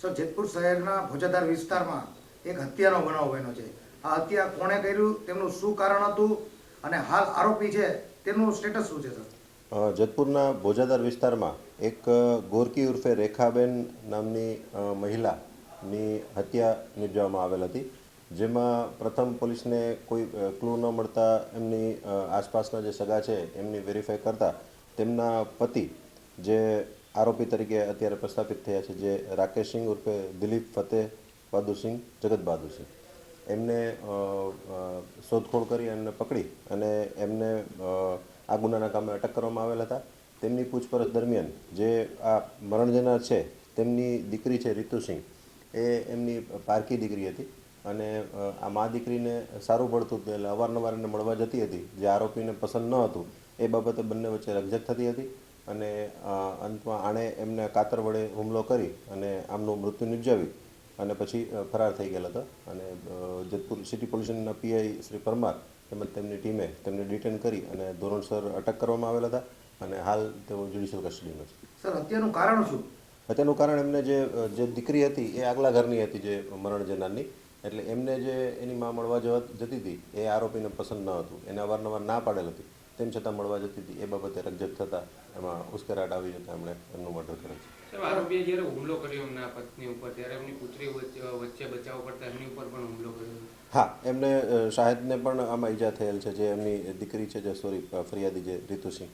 Sir Jetpur શહેરના ભોજાદાર વિસ્તારમાં એક હત્યાનો બનાવ બન્યો છે. આ હત્યા કોણે કર્યું, તેમનું શું કારણ હતું અને હાલ આરોપી છે, તેમનું સ્ટેટસ શું છે, સર? જેતપુરના ભોજાદાર વિસ્તારમાં એક ગોરકી ઉર્ફે રેખાબેન નામની મહિલાની હત્યા નિપજાવવામાં આવેલ હતી. જેમાં પ્રથમ પોલીસને કોઈ ક્લુ ન મળતા એમની આસપાસના જે સગા છે, એમની વેરીફાઈ કરતા તેમના પતિ જે આરોપી તરીકે અત્યારે પ્રસ્થાપિત થયા છે જે રાકેશ સિંહ ઉર્ફે દિલીપ ફતેહ બહાદુરસિંહ જગત બહાદુરસિંહ એમને શોધખોળ કરી એમને પકડી અને એમને આ ગુનાના કામે અટક કરવામાં આવેલ હતા. તેમની પૂછપરછ દરમિયાન જે આ મરણ જનાર છે, તેમની દીકરી છે રીતુસિંહ એ એમની પારકી દીકરી હતી અને આ મા દીકરીને સારું પડતું હતું એટલે અવારનવાર એને મળવા જતી હતી. જે આરોપીને પસંદ ન હતું, એ બાબતે બંને વચ્ચે રકઝક થતી હતી. અને અંતમાં આણે એમને કાતર વડે હુમલો કરી અને આમનું મૃત્યુ નિપજાવી અને પછી ફરાર થઈ ગયેલા હતા. અને જેતપુર સિટી પોલીસના પીઆઈ શ્રી પરમાર તેમજ તેમની ટીમે તેમને ડિટેન કરી અને ધોરણસર અટક કરવામાં આવેલા હતા અને હાલ તેઓ જ્યુડિશિયલ કસ્ટડીમાં છે. સર અત્યારનું કારણ શું? અત્યારનું કારણ એમને જે જે દીકરી હતી એ આગલા ઘરની હતી જે મરણ જનારની એટલે એમને જે એની મા મળવા જવા જતી હતી એ આરોપીને પસંદ ન હતું. એને અવારનવાર ના પાડેલ હતી. તેમ છતાં મળવા જતી હતી. એ બાબતે રકઝક થતાં એમાં ઉશ્કેરાટ આવી જતા એમણે એમનું મર્ડર કરેલ છે. આરોપીએ જ્યારે હુમલો કર્યો એમના પત્ની ઉપર ત્યારે એમની પુત્રી વચ્ચે બચાવ કરતા એમની ઉપર પણ હુમલો કર્યો હા એમને શાહેદને પણ આમાં ઈજા થયેલ છે જે એમની દીકરી છે જે સોરી ફરિયાદી જે રીતુસિંહ.